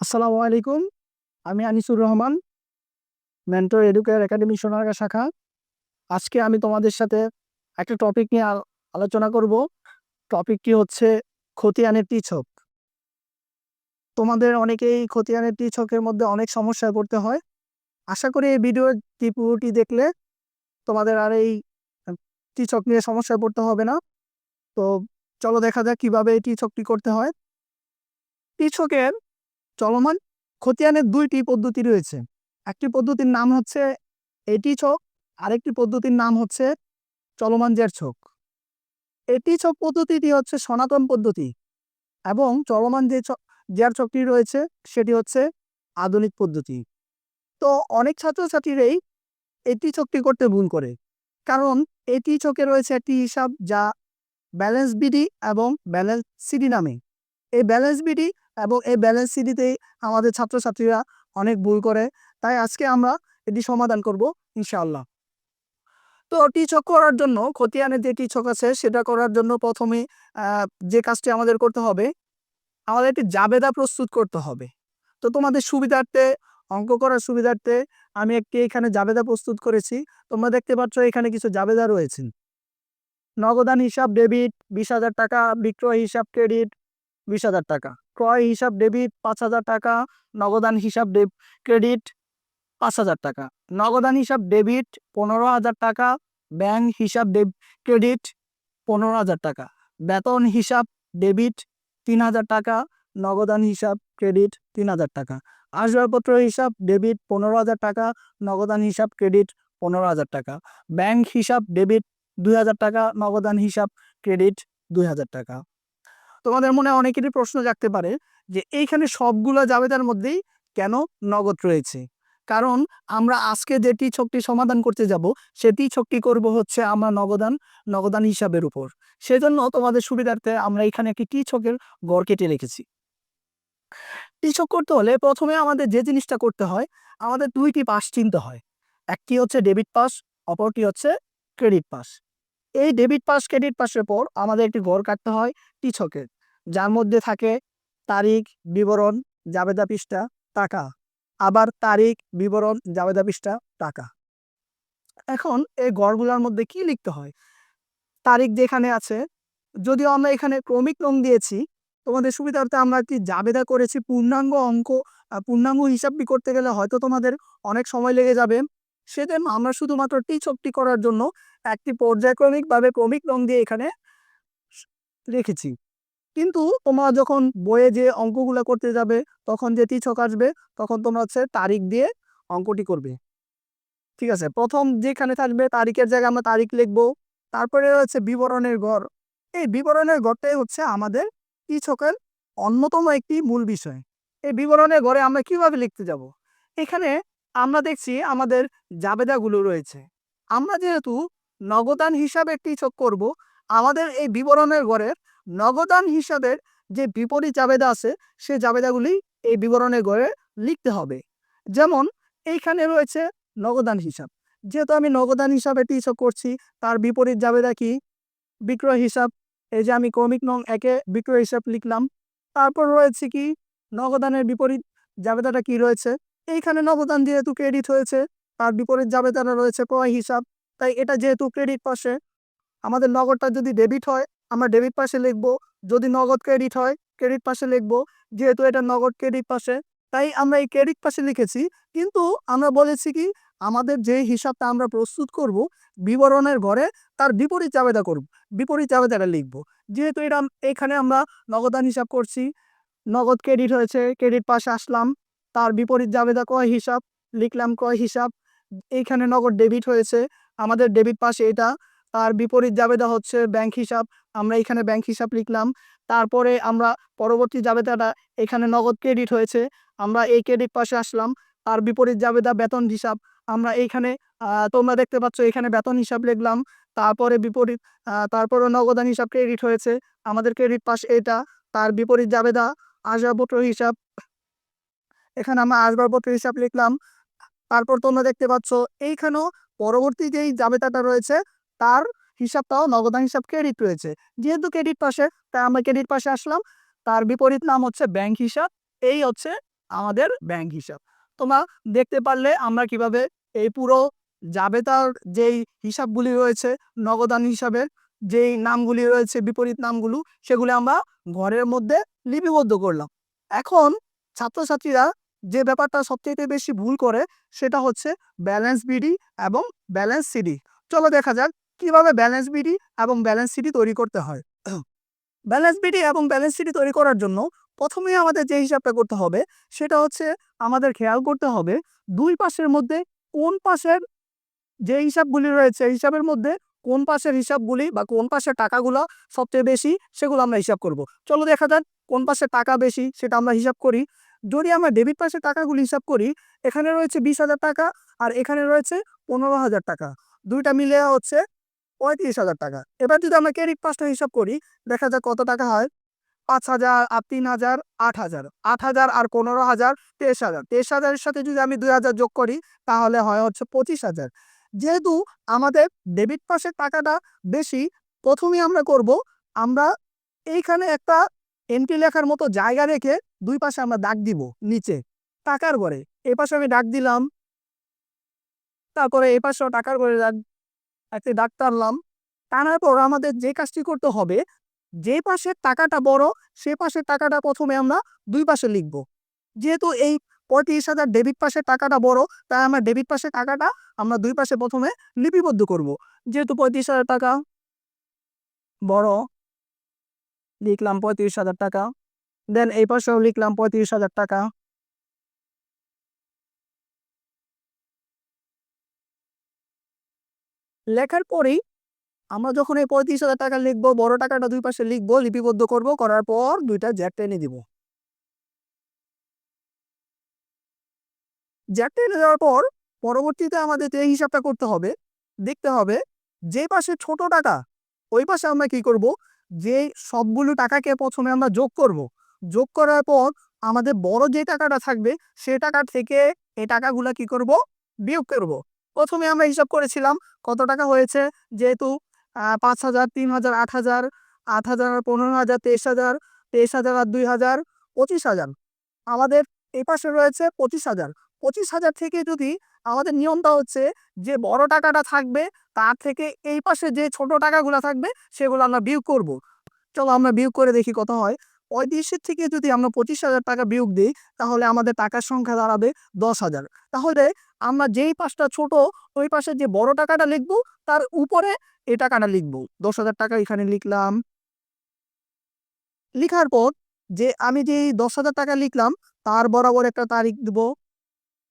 আসসালামু আলাইকুম। আমি Anisur Rahman mentor Educare academy Sonargaon শাখা। আজকে আমি তোমাদের সাথে একটা টপিক নিয়ে আলোচনা করব। টপিকটি হচ্ছে খতিয়ানের টিছক। তোমাদের অনেকেই খতিয়ানের টিছকের মধ্যে অনেক সমস্যায় পড়তে হয়। আশা করি এই ভিডিওটি পুরোটি দেখলে তোমাদের আর এই টিছক নিয়ে সমস্যায় পড়তে হবে না। তো চলো দেখা যাক কীভাবে এই টিছকটি করতে হয়। টিছকের চলমান খতিয়ানের দুইটি পদ্ধতি রয়েছে। একটি পদ্ধতির নাম হচ্ছে এটি ছক, আরেকটি পদ্ধতির নাম হচ্ছে চলমান জের ছক। এটি ছক পদ্ধতিটি হচ্ছে সনাতন পদ্ধতি এবং চলমান যে জের ছকটি রয়েছে সেটি হচ্ছে আধুনিক পদ্ধতি। তো অনেক ছাত্রছাত্রীরাই এটি ছকটি করতে ভুল করে, কারণ এটি ছকে রয়েছে একটি হিসাব যা ব্যালেন্স বিডি এবং ব্যালেন্স সিডি নামে। এই ব্যালেন্স বিডি এবং এই ব্যালেন্স সিডিতেই আমাদের ছাত্রছাত্রীরা অনেক ভুল করে। তাই আজকে আমরা এটি সমাধান করব, ইনশাআল্লাহ। তো টিচক করার জন্য খতিয়ানের যে টিচক আছে, সেটা করার জন্য প্রথমে যে কাজটি আমাদের করতে হবে আমাদের একটি জাবেদা প্রস্তুত করতে হবে। তো তোমাদের সুবিধার্থে, অঙ্ক করার সুবিধার্থে, আমি একটি এখানে জাবেদা প্রস্তুত করেছি। তোমরা দেখতে পাচ্ছ এখানে কিছু জাবেদা রয়েছে। নগদান হিসাব ডেবিট বিশ হাজার টাকা, বিক্রয় হিসাব ক্রেডিট বিশ হাজার টাকা। ক্রয় হিসাব ডেবিট পাঁচ হাজার টাকা, নগদান হিসাব ক্রেডিট পাঁচ হাজার টাকা। নগদান হিসাব ডেবিট পনেরো হাজার টাকা, ব্যাংক হিসাব ক্রেডিট পনেরো হাজার টাকা। বেতন হিসাব ডেবিট তিন হাজার টাকা, নগদান হিসাব ক্রেডিট তিন হাজার টাকা। আসবাবপত্র হিসাব ডেবিট পনেরো হাজার টাকা, নগদান হিসাব ক্রেডিট পনেরো হাজার টাকা। ব্যাংক হিসাব ডেবিট দুই হাজার টাকা, নগদান হিসাব ক্রেডিট দুই হাজার টাকা। তোমাদের মনে অনেকেরই প্রশ্ন জাগতে পারে যে এইখানে সবগুলো জাবেদার মধ্যেই কেন নগদ রয়েছে? কারণ আমরা আজকে যেটি ছকটি সমাধান করতে যাব সেটি ছকটি করব হচ্ছে আমরা নগদান নগদান হিসাবের উপর। সেজন্য তোমাদের সুবিধার্থে আমরা এখানে একটি টি ছকের গড় কেটে রেখেছি। টি ছক করতে হলে প্রথমে আমাদের যে জিনিসটা করতে হয়, আমাদের দুইটি পাস চিনতে হয়। একটি হচ্ছে ডেবিট পাস, অপরটি হচ্ছে ক্রেডিট পাস। এই ডেবিট পাস ক্রেডিট পাসের পর আমাদের একটি গড় কাটতে হয় টি ছকের যার মধ্যে থাকে তারিখ, বিবরণ, জাবেদা পৃষ্ঠা, টাকা। আবার তারিখ, বিবরণ, জাবেদা পৃষ্ঠা, টাকা। এখন এই গড়গুলোর মধ্যে কি লিখতে হয়? তারিখ যেখানে আছে, যদিও আমরা এখানে ক্রমিক নং দিয়েছি, তোমাদের সুবিধার্থে আমরা একটি জাবেদা করেছি, পূর্ণাঙ্গ অঙ্ক পূর্ণাঙ্গ হিসাবটি করতে গেলে হয়তো তোমাদের অনেক সময় লেগে যাবে। সেজন্য আমরা শুধুমাত্র টি ছকটি করার জন্য একটি পর্যায়ক্রমিকভাবে ক্রমিক নং দিয়ে এখানে রেখেছি। কিন্তু তোমরা যখন বইয়ে যে অঙ্কগুলো করতে যাবে, তখন যে টিচক আসবে, তখন তোমরা হচ্ছে তারিখ দিয়ে অঙ্কটি করবে। ঠিক আছে? প্রথম যেখানে থাকবে তারিখের জায়গায় আমরা তারিখ লিখব, তারপরে হচ্ছে বিবরণের ঘর এই বিবরণের ঘরটাই হচ্ছে আমাদের টিচকের অন্যতম একটি মূল বিষয়। এই বিবরণের ঘরে আমরা কীভাবে লিখতে যাব? এখানে আমরা দেখছি আমাদের জাবেদাগুলো রয়েছে। আমরা যেহেতু নগদান হিসাবে টিচক করব, আমাদের এই বিবরণের ঘরের নগদান হিসাবের যে বিপরীত জাবেদা আছে, সে জাবেদাগুলি এই বিবরণের ঘরে লিখতে হবে। যেমন এইখানে রয়েছে নগদান হিসাব। যেহেতু আমি নগদান হিসাবে টিচক করছি, তার বিপরীত জাবেদা কি? বিক্রয় হিসাব। এই যে আমি ক্রমিক নং একে বিক্রয় হিসাব লিখলাম। তারপর রয়েছে কি? নগদানের বিপরীত জাবেদাটা কি রয়েছে? এইখানে নগদান যেহেতু ক্রেডিট হয়েছে, তার বিপরীত জাবেদাটা রয়েছে ক্রয় হিসাব। তাই এটা যেহেতু ক্রেডিট পাশে, আমাদের নগদটা যদি ডেবিট হয়, আমরা ডেবিট পাশে লিখব। যদি নগদ ক্রেডিট হয় ক্রেডিট পাশে লিখব। যেহেতু এটা নগদ ক্রেডিট পাশে, তাই আমরা এই ক্রেডিট পাশে লিখেছি। কিন্তু আমরা বলেছি কি, আমাদের যে হিসাবটা আমরা প্রস্তুত করব, বিবরণের ঘরে তার বিপরীত জাবেদা করব, বিপরীত জাবেদাটা লিখব। যেহেতু এটা, এখানে আমরা নগদান হিসাব করছি, নগদ ক্রেডিট হয়েছে ক্রেডিট পাশে আসলাম। তার বিপরীত জাবেদা কয় হিসাব? লিখলাম কয় হিসাব? এইখানে নগদ ডেবিট হয়েছে। আমাদের ডেবিট পাশে এটা। তার বিপরীত জাবেদা হচ্ছে ব্যাংক হিসাব। আমরা এখানে ব্যাংক হিসাব লিখলাম। তারপরে আমরা পরবর্তী জাবেদাটা এখানে নগদ ক্রেডিট হয়েছে। আমরা এই ক্রেডিট পাশে আসলাম। তার বিপরীত জাবেদা বেতন হিসাব। আমরা এইখানে তোমরা দেখতে পাচ্ছ এখানে বেতন হিসাব লিখলাম। তারপরে বিপরীত তারপরে নগদান হিসাব ক্রেডিট হয়েছে। আমাদের ক্রেডিট পাশ এটা। তার বিপরীত জাবেদা আসবাবপত্র হিসাব। এখানে আমরা আসবাবপত্র হিসাব লিখলাম। তারপর তোমরা দেখতে পাচ্ছ, এইখানেও পরবর্তী যেই জাবেতাটা রয়েছে, তার হিসাবটাও নগদান হিসাব ক্রেডিট রয়েছে। যেহেতু ক্রেডিট পাশে, তাই আমরা ক্রেডিট পাশে আসলাম। তার বিপরীত নাম হচ্ছে ব্যাংক হিসাব। এই হচ্ছে আমাদের ব্যাংক হিসাব। তোমরা দেখতে পারলে আমরা কীভাবে এই পুরো জাবেতার যেই হিসাবগুলি রয়েছে, নগদান হিসাবে যেই নামগুলি রয়েছে, বিপরীত নামগুলো, সেগুলি আমরা ঘরের মধ্যে লিপিবদ্ধ করলাম। এখন ছাত্রছাত্রীরা যে ব্যাপারটা সবচেয়ে বেশি ভুল করে সেটা হচ্ছে ব্যালেন্স বিডি এবং ব্যালেন্স সিডি চলো দেখা যাক কীভাবে ব্যালেন্স বিডি এবং ব্যালেন্স সিডি তৈরি করতে হয়। ব্যালেন্স বিডি এবং ব্যালেন্স সিডি তৈরি করার জন্য প্রথমেই আমাদের যে হিসাবটা করতে হবে সেটা হচ্ছে আমাদের খেয়াল করতে হবে দুই পাশের মধ্যে কোন পাশের যে হিসাবগুলি রয়েছে হিসাবের মধ্যে কোন পাশের হিসাবগুলি বা কোন পাশের টাকাগুলো সবচেয়ে বেশি সেগুলো আমরা হিসাব করব। চলো দেখা যাক কোন পাশে টাকা বেশি সেটা আমরা হিসাব করি। যদি আমরা ডেবিট পাশের টাকাগুলি হিসাব করি, এখানে রয়েছে বিশ হাজার টাকা আর এখানে রয়েছে পনেরো হাজার টাকা। দুইটা মিলে হচ্ছে পঁয়ত্রিশ হাজার টাকা। এবার যদি আমরা ক্রেডিট পাসটা হিসাব করি, দেখা যাক কত টাকা হয়। পাঁচ হাজার আর তিন হাজার, আট হাজার। আট হাজার আর পনেরো হাজার, তেইশ হাজার। তেইশ হাজারের সাথে যদি আমি দুই হাজার যোগ করি, তাহলে হয় হচ্ছে পঁচিশ হাজার। যেহেতু আমাদের ডেবিট পাশের টাকাটা বেশি, প্রথমেই আমরা করব, আমরা এইখানে একটা এন্ট্রি লেখার মতো জায়গা রেখে দুই পাশে আমরা দাগ দিব, নিচে। টাকার ঘরে, এ পাশে আমি ডাক দিলাম। তারপরে এ পাশেও টাকার ঘরে একটি দাগ টানলাম। টানার পর আমাদের যে কাজটি করতে হবে, যে পাশের টাকাটা বড়, সে পাশের টাকাটা প্রথমে আমরা দুই পাশে লিখব। যেহেতু এই পঁয়ত্রিশ হাজার ডেবিট পাশের টাকাটা বড়, তাই আমরা ডেবিট পাশের টাকাটা আমরা দুই পাশে প্রথমে লিপিবদ্ধ করব। যেহেতু পঁয়ত্রিশ হাজার টাকা বড় লিখলাম পঁয়ত্রিশ হাজার টাকা। দেন এই পাশেও লিখলাম পঁয়ত্রিশ হাজার টাকা। লেখার পরেই আমরা যখন এই পঁয়ত্রিশ হাজার টাকা লিখব, বড় টাকাটা দুই পাশে লিখব, লিপিবদ্ধ করব, করার পর দুইটা জ্যাক টেনে দিব জ্যাক টেনে দেওয়ার পর পরবর্তীতে আমাদের যে হিসাবটা করতে হবে, দেখতে হবে যে পাশে ছোট টাকা, ওই পাশে আমরা কি করব? যে সবগুলো টাকাকে প্রথমে আমরা যোগ করব। যোগ করার পর আমাদের বড় যে টাকাটা থাকবে, সে টাকা থেকে এই টাকাগুলো কি করব? বিয়োগ করব। প্রথমে আমরা হিসাব করেছিলাম কত টাকা হয়েছে। যেহেতু পাঁচ হাজার তিন হাজার আট হাজার আট হাজার আর পনেরো হাজার তেইশ হাজার তেইশ হাজার আর দুই হাজার পঁচিশ হাজার আমাদের এই পাশে রয়েছে পঁচিশ হাজার পঁচিশ হাজার থেকে যদি আমাদের নিয়মটা হচ্ছে যে বড় টাকাটা থাকবে, তার থেকে এই পাশে যে ছোট টাকাগুলো থাকবে, সেগুলো আমরা বিয়োগ করব। চলো আমরা বিয়োগ করে দেখি কত হয়। পঁয়ত্রিশের থেকে যদি আমরা পঁচিশ হাজার টাকা বিয়োগ দিই, তাহলে আমাদের টাকার সংখ্যা দাঁড়াবে দশ হাজার। তাহলে আমরা যেই পাশটা ছোট, ওই পাশে যে বড় টাকাটা লিখব, তার উপরে এই টাকাটা লিখব। দশ হাজার টাকা এখানে লিখলাম। লিখার পর যে আমি যে দশ হাজার টাকা লিখলাম, তার বরাবর একটা তারিখ দেব।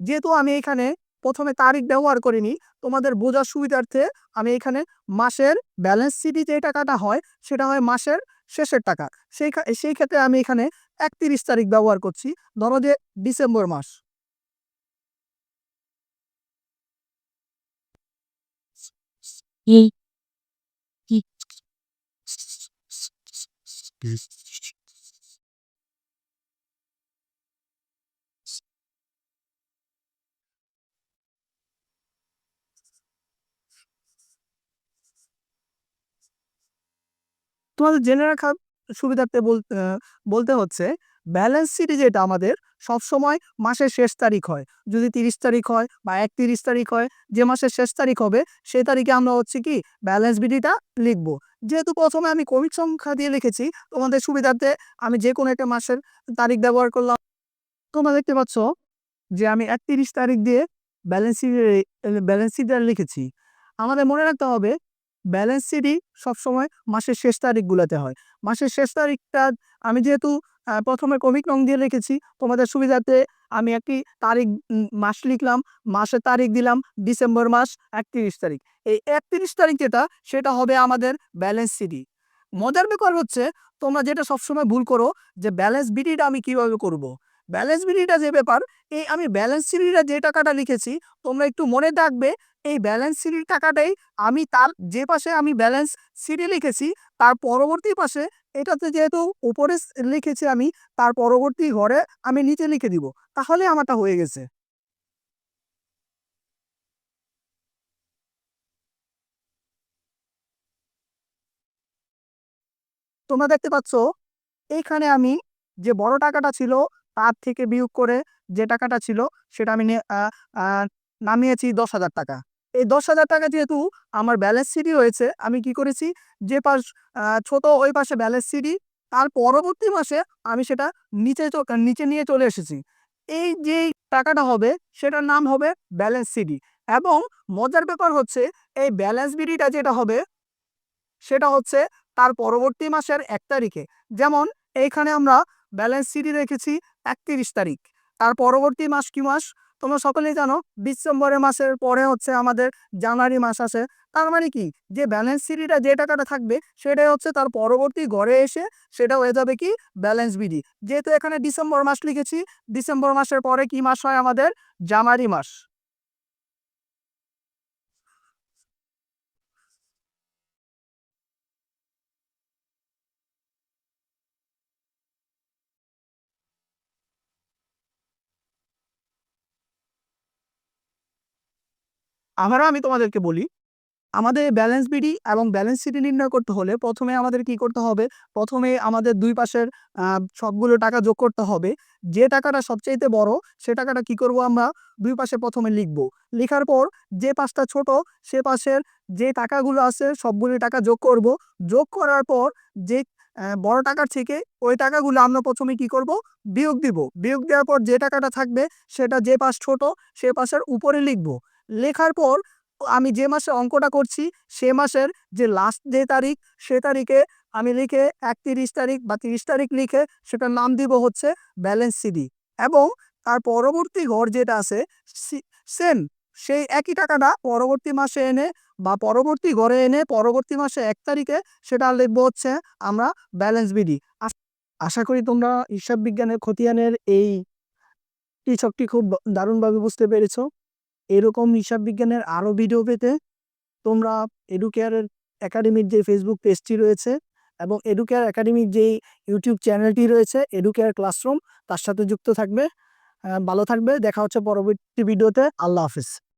যেহেতু আমি এখানে প্রথমে তারিখ ব্যবহার করিনি, তোমাদের বোঝার সুবিধার্থে আমি এখানে মাসের ব্যালেন্স সিটি যে টাকাটা হয়, সেটা হয় মাসের শেষের টাকা। সেই সেই ক্ষেত্রে আমি এখানে একত্রিশ তারিখ ব্যবহার করছি, ধরো যে ডিসেম্বর মাস। এই তোমাদের জেনে রাখার সুবিধার্থে বলতে হচ্ছে ব্যালেন্স সিটি যেটা আমাদের সব সময় মাসের শেষ তারিখ হয়। যদি তিরিশ তারিখ হয় বা একত্রিশ তারিখ হয়, যে মাসের শেষ তারিখ হবে, সেই তারিখে আমরা হচ্ছে কি ব্যালেন্স বিডিটা লিখব। যেহেতু প্রথমে আমি কোভিড সংখ্যা দিয়ে লিখেছি, তোমাদের সুবিধার্থে আমি যে কোনো একটা মাসের তারিখ ব্যবহার করলাম। তোমরা দেখতে পাচ্ছ যে আমি একত্রিশ তারিখ দিয়ে ব্যালেন্স ব্যালেন্স শিটটা লিখেছি। আমাদের মনে রাখতে হবে ব্যালেন্স সিটি সবসময় মাসের শেষ তারিখগুলোতে হয়। মাসের শেষ তারিখটা আমি যেহেতু প্রথমে কমিক রং দিয়ে রেখেছি, তোমাদের সুবিধাতে আমি একটি তারিখ মাস লিখলাম, মাসের তারিখ দিলাম, ডিসেম্বর মাস, একত্রিশ তারিখ। এই একত্রিশ তারিখ যেটা, সেটা হবে আমাদের ব্যালেন্স সিটি মজার ব্যাপার হচ্ছে, তোমরা যেটা সবসময় ভুল করো, যে ব্যালেন্স বিডিটা আমি কীভাবে করব। ব্যালেন্স বিডিটা যে ব্যাপার, এই আমি ব্যালেন্স সিডিটা যে টাকাটা লিখেছি, তোমরা একটু মনে রাখবে এই ব্যালেন্স সিটির টাকাটাই আমি তার যে পাশে আমি ব্যালেন্স সিটি লিখেছি, তার পরবর্তী পাশে এটাতে যেহেতু উপরে লিখেছি আমি, তার পরবর্তী ঘরে আমি নিচে লিখে দিব। তাহলে আমারটা হয়ে গেছে। তোমরা দেখতে পাচ্ছ এইখানে আমি যে বড় টাকাটা ছিল, তার থেকে বিয়োগ করে যে টাকাটা ছিল, সেটা আমি নামিয়েছি দশ হাজার টাকা। এই দশ হাজার টাকা যেহেতু আমার ব্যালেন্স সিডি রয়েছে, আমি কি করেছি? যে পাশ ছোট ওই পাশে ব্যালেন্স সিডি তার পরবর্তী মাসে আমি সেটা নিচে নিচে নিয়ে চলে এসেছি। এই যে টাকাটা হবে, সেটার নাম হবে ব্যালেন্স সিডি এবং মজার ব্যাপার হচ্ছে, এই ব্যালেন্স বিডিটা যেটা হবে, সেটা হচ্ছে তার পরবর্তী মাসের এক তারিখে। যেমন এইখানে আমরা ব্যালেন্স সিডি রেখেছি একত্রিশ তারিখ। তার পরবর্তী মাস কি মাস? তোমরা সকলেই জানো, ডিসেম্বরের মাসের পরে হচ্ছে আমাদের জানুয়ারি মাস আসে। তার মানে কি? যে ব্যালেন্স সিডিটা যে টাকাটা থাকবে, সেটাই হচ্ছে তার পরবর্তী ঘরে এসে সেটা হয়ে যাবে কি? ব্যালেন্স বিডি যেহেতু এখানে ডিসেম্বর মাস লিখেছি, ডিসেম্বর মাসের পরে কি মাস হয় আমাদের? জানুয়ারি মাস। আবারও আমি তোমাদেরকে বলি, আমাদের ব্যালেন্স বিডি এবং ব্যালেন্স সিডি নির্ণয় করতে হলে প্রথমে আমাদের কি করতে হবে? প্রথমে আমাদের দুই পাশের সবগুলো টাকা যোগ করতে হবে। যে টাকাটা সবচাইতে বড়, সে টাকাটা কি করব আমরা? দুই পাশে প্রথমে লিখব। লেখার পর যে পাশটা ছোট, সে পাশের যে টাকাগুলো আছে, সবগুলি টাকা যোগ করব। যোগ করার পর যে বড় টাকার থেকে ওই টাকাগুলো আমরা প্রথমে কি করব? বিয়োগ দিব। বিয়োগ দেওয়ার পর যে টাকাটা থাকবে, সেটা যে পাশ ছোট, সে পাশের উপরে লিখব। লেখার পর আমি যে মাসে অঙ্কটা করছি, সে মাসের যে লাস্ট যে তারিখ, সে তারিখে আমি লিখে একত্রিশ তারিখ বা তিরিশ তারিখ লিখে সেটার নাম দিব হচ্ছে ব্যালেন্স সিডি এবং তার পরবর্তী ঘর যেটা আছে সেম সেই একই টাকাটা পরবর্তী মাসে এনে বা পরবর্তী ঘরে এনে পরবর্তী মাসে এক তারিখে সেটা লিখব হচ্ছে আমরা ব্যালেন্স বিডি আশা করি তোমরা হিসাব বিজ্ঞানের খতিয়ানের এই কৃষকটি খুব দারুণভাবে বুঝতে পেরেছ। এরকম হিসাব বিজ্ঞানের আরও ভিডিও পেতে তোমরা এডুকেয়ারের একাডেমির যে ফেসবুক পেজটি রয়েছে এবং এডুকেয়ার একাডেমির যেই ইউটিউব চ্যানেলটি রয়েছে এডুকেয়ার ক্লাসরুম তার সাথে যুক্ত থাকবে। ভালো থাকবে। দেখা হচ্ছে পরবর্তী ভিডিওতে আল্লাহ হাফিজ।